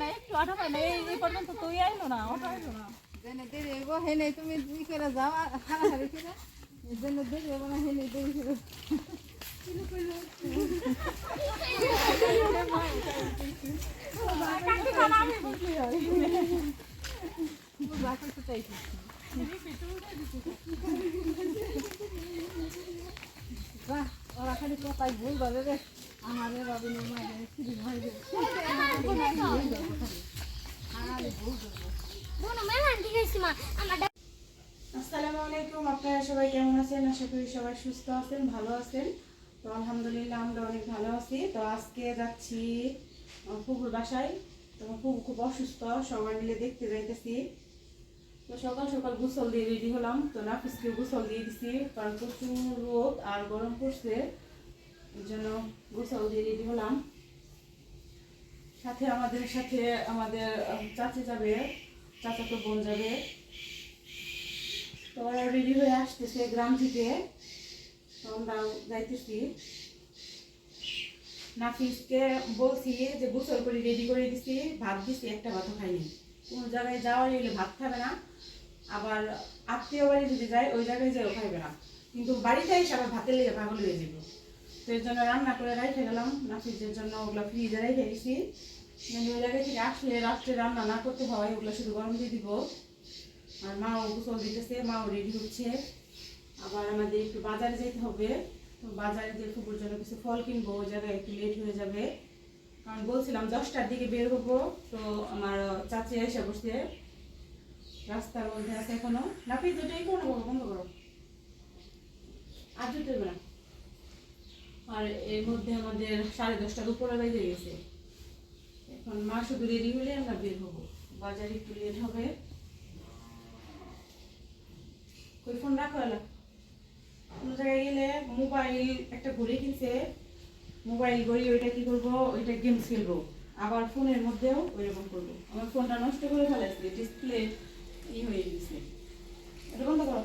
না একটু এই পর্যন্ত তুই আইলো না ওটা আইলো না। তুমি ই করে যাও হারাহারি করে জেনে দেরি হইব না করে খানা চাইছি বাহ, ওরা খালি কথাই ভুল বলে রে। আসসালামু আলাইকুম, আপনারা সবাই কেমন আছেন? আশা করি সবাই সুস্থ আছেন, ভালো আছেন। তো আলহামদুলিল্লাহ আমরা অনেক ভালো আছি। তো আজকে যাচ্ছি ফুপুর বাসায়। তো ফুপু খুব অসুস্থ, সবাই মিলে দেখতে যাইতেছি। তো সকাল সকাল গোসল দিয়ে রেডি হলাম। তো নাফিসকে গোসল দিয়ে দিছি, কারণ প্রচুর রোদ আর গরম পড়ছে। এই জন্য গোসল দিয়ে রেডি হলাম সাথে আমাদের সাথে আমাদের চাচি যাবে, চাচাতো বোন যাবে। তো রেডি হয়ে আসতেছে গ্রাম থেকে। তো যাইতেছি। নাফিসকে বলছি যে গোসল করে রেডি করে দিছি, ভাত দিছি, একটা ভাতও খাইনি। কোনো জায়গায় যাওয়ার হলে ভাত খাবে না। আবার আত্মীয় বাড়ি যদি যায়, ওই জায়গায় যেও খাইবে না। কিন্তু বাড়িতে এসে আবার ভাতের লেগে পাগল হয়ে যাবে। এর জন্য রান্না করে রেখে গেলাম। নাফিসের জন্য ওগুলো ফ্রিজে রেখে গেছি ওই জায়গায় থেকে আসলে রাত্রে রান্না না করতে হয়, ওগুলো শুধু গরম দিয়ে দিব। আর মাও গোসল দিতেছে, মাও রেডি হচ্ছে। আবার আমাদের একটু বাজারে যেতে হবে। বাজারে যে ফুপুর জন্য কিছু ফল কিনবো, ওই জায়গায় একটু লেট হয়ে যাবে। কারণ বলছিলাম দশটার দিকে বের হব, তো আমার চাচি এসে বসছে রাস্তার মধ্যে আছে এখনও। নাপি দুটোই কোনো বন্ধ করো আর দুটো দেবে না আর এর মধ্যে আমাদের সাড়ে দশটার উপরে বেজে গেছে। এখন মা শুধু রেডি হলে আমরা বের হব। বাজারে একটু লেট হবে। কই ফোন রাখো এলা কোনো জায়গায় গেলে মোবাইল একটা ঘড়ি কিনছে। মোবাইল ঘড়ি, ওইটা কি করব? ওইটা গেমস খেলব। আবার ফোনের মধ্যেও ওইরকম করব। আমার ফোনটা নষ্ট করে ফেলাইছে ডিসপ্লে ই হয়ে গেছে। এটা বন্ধ করো।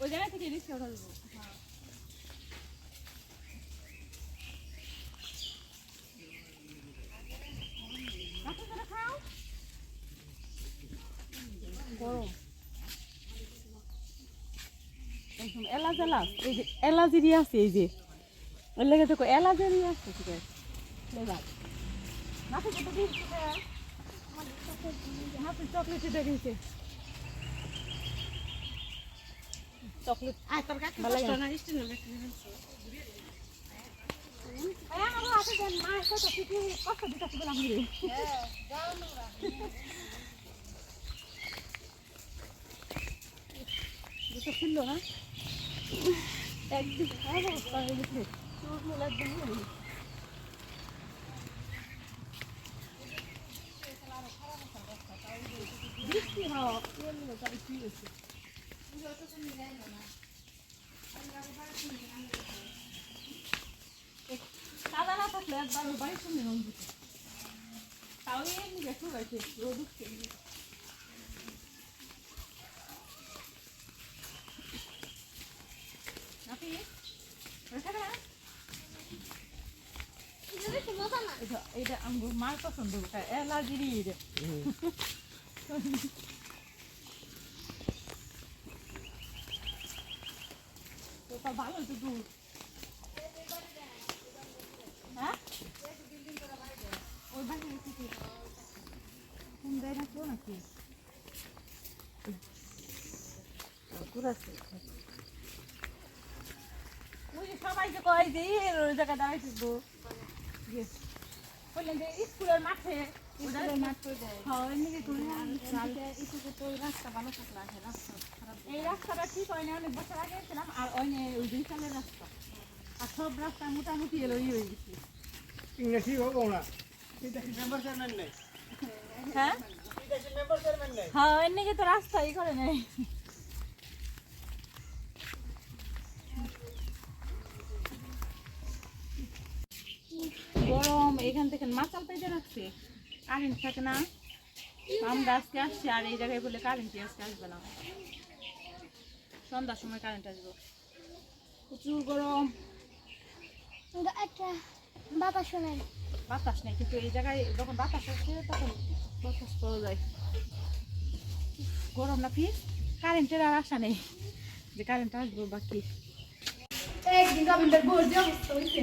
ওই জায়গা এই যে এলাচেরই আছে এই যে ওর লেগে দেখো এলাচেরই আছে ঠিক আছে? চকলেট দেখেছে চকলেট ভালো লাগে এই আমারও আছে দেন মা কত পিঠে কষ্ট দিতে বললাম রে দুটো ছিল না একদিন খারাপ অবস্থা হয়ে গেছে চোখ মেলা একদম ইয়ে হয়ে গেছে। বৃষ্টি হওয়া এর মধ্যে তাই কি হয়েছে সাদা না থাকলে একবার ওর বাড়ির সামনে তাও এমনি দেখো গেছে রোদ উঠছে এটা আমার মার পছন্দ এটা এলার্জিরই এটা ওটা ভালো তো দূর হ্যাঁ ওই বাড়ি থেকে ফোন দেয় না কেউ নাকি দূর আছে ওই যে সবাইকে কয় যে জায়গায় দাঁড়াই থাকব ইয়ে, স্কুলের মাঠে এই রাস্তাটা ঠিক হয় না অনেক বছর আগে ছিলাম আর ওই ওই দুই সালের রাস্তা। আর সব রাস্তা মোটামুটি এলো হয়ে গেছে। ইংরেজি হোক না। মেম্বার চেয়ারম্যান নেই। হ্যাঁ? হ্যাঁ এর নাকি তো রাস্তা ই করে নেই। গরম এখান থেকে মাচাল পেতে রাখছে। কারেন্ট থাকে না। আমরা আজকে আসছি আর এই জায়গায় বলে কারেন্ট আজকে আসবে না। সন্ধ্যার সময় কারেন্ট আসবে। প্রচুর গরম। বাবা শোনেন বাতাস নেই। কিন্তু এই জায়গায় যখন বাতাস আসে তখন বাতাস পাওয়া যায়। গরম না ফির কারেন্টের আর আশা নেই যে কারেন্ট আসবে বাকি একদিন রবীন্দ্র ভোর অবস্থা হয়েছে।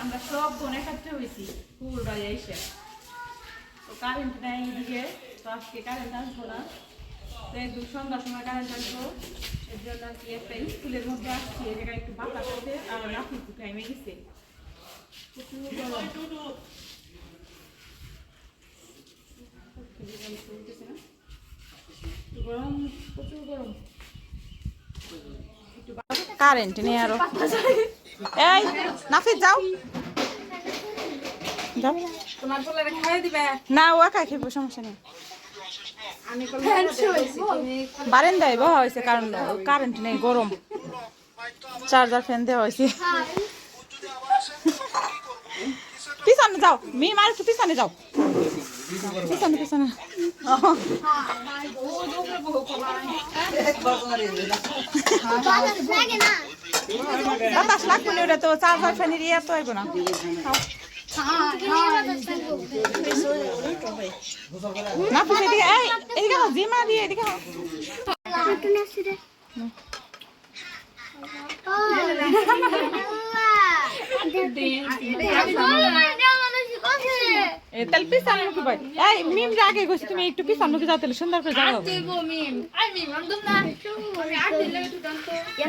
আমরা সব বোন একত্রে হয়েছি। বাড়ি এসে তো কারেন্ট নেই এদিকে, তো আজকে কারেন্ট আসব না। তো এই দু সন্ধ্যার সময় কারেন্ট আসব এর জন্য আর কি একটা স্কুলের মধ্যে আসছি এই জায়গায় একটু বাতাস আছে আর রাখি একটু টাইমে গেছে। গরম প্রচুর গরম কারেন্ট নেই আরও। এই নাফিস যাও। যাও তোমার পোলারে খাইয়ে দিবে। না ও একা খেয়ে সমস্যা নেই। বারেন্দায় বহা হয়েছে কারণ কারেন্ট নেই গরম। চার্জার ফ্যান দেওয়া হয়েছে। পিছনে যাও মেয়ে মার একটু পিছনে যাও। পিছনে পিছনে। বাতাস লাগবে ওটা তো চার্জার ফ্যানের ইয়ে তো আইব না। না পিছনে এদিকে এই এদিকে হাও, জিমা দিয়ে এদিকে রে তাহলে পিছনে কি ভাই এই মিম আগে গেছি তুমি একটু পিছনে মুখে যাও তাহলে সুন্দর করে যাও সহ্য হয় না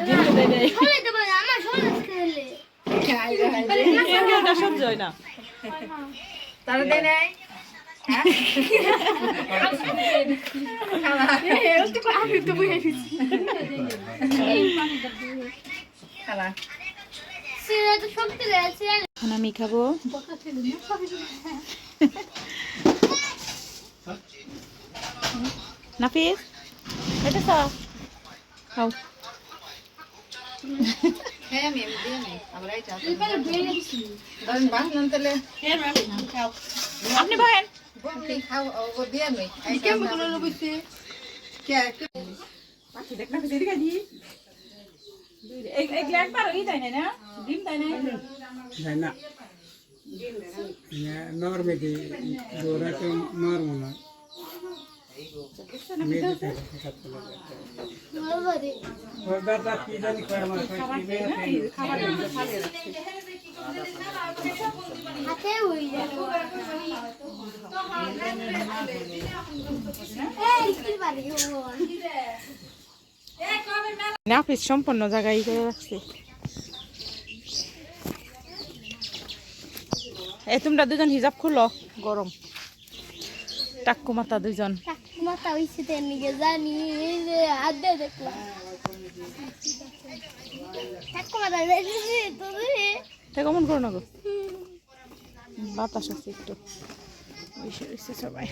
তারা দেয় নাই শক্তি রয়েছে এখন আমি খাও হ্যাঁ দিয়ে নাই বহেন বলতে খাও। আমি দেখ নাফিস দি এই এই গ্ল্যাড পারো ই তাই না ডিম তাই না না নর্মে নর্ম না নাফিস সম্পূর্ণ জায়গায় করে রাখছে। এ তোমরা দুজন হিজাব খুলো গরম। টাক্কু মাতা দুজন। মাথা তেন নিগে জানি হাত দিয়ে দেখলাম। কেমন করো না গো? বাতাস আছে একটু। সবাই।